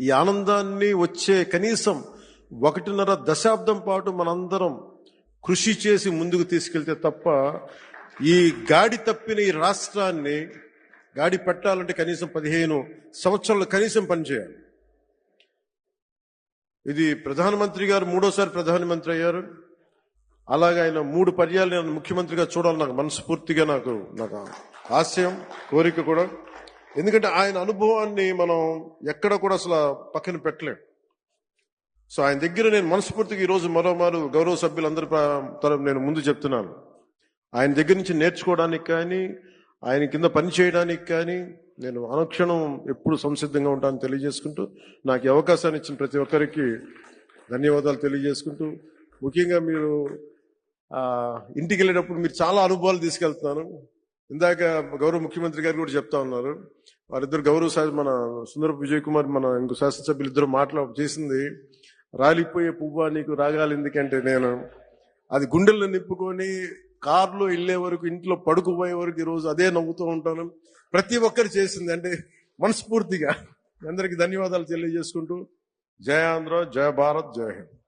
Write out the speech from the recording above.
ఈ ఆనందాన్ని వచ్చే కనీసం ఒకటిన్నర దశాబ్దం పాటు మనందరం కృషి చేసి ముందుకు తీసుకెళ్తే తప్ప ఈ గాడి తప్పిన ఈ రాష్ట్రాన్ని గాడి పెట్టాలంటే కనీసం పదిహేను సంవత్సరాలు కనీసం పనిచేయాలి. ఇది ప్రధానమంత్రి గారు మూడోసారి ప్రధానమంత్రి అయ్యారు. అలాగే ఆయన మూడు పర్యాలు నేను ముఖ్యమంత్రిగా చూడాలి నాకు మనస్ఫూర్తిగా నాకు నాకు ఆశయం కోరిక కూడా. ఎందుకంటే ఆయన అనుభవాన్ని మనం ఎక్కడ కూడా అసలు పక్కన పెట్టలేం. సో ఆయన దగ్గర నేను మనస్ఫూర్తిగా ఈరోజు మరోమారు గౌరవ సభ్యులందరి ప్ర- తరపు నేను ముందు చెప్తున్నాను. ఆయన దగ్గర నుంచి నేర్చుకోవడానికి కానీ ఆయన కింద పని చేయడానికి కానీ నేను అనుక్షణం ఎప్పుడు సంసిద్ధంగా ఉంటానని తెలియజేసుకుంటూ నాకు అవకాశాన్ని ఇచ్చిన ప్రతి ఒక్కరికి ధన్యవాదాలు తెలియజేసుకుంటూ ముఖ్యంగా మీరు ఇంటికి వెళ్ళేటప్పుడు మీరు చాలా అనుభవాలు తీసుకెళ్తున్నాను. ఇందాక గౌరవ ముఖ్యమంత్రి గారు కూడా చెప్తా ఉన్నారు. వారిద్దరు గౌరవ శా- మన సుందరపు విజయ్ కుమార్ మన ఇంకో శాసనసభ్యులు ఇద్దరు మాట్లా చేసింది. రాలిపోయే పువ్వా నీకు రాగాలి ఎందుకంటే నేను. అది గుండెల్లో నింపుకొని కారులో వెళ్ళే వరకు ఇంట్లో పడుకుపోయే వరకు ఈరోజు అదే నవ్వుతూ ఉంటాను. ప్రతి ఒక్కరు చేసింది అంటే మనస్ఫూర్తిగా. అందరికీ ధన్యవాదాలు తెలియజేసుకుంటూ. జయ ఆంధ్ర జయ భారత్ జయ హింద్.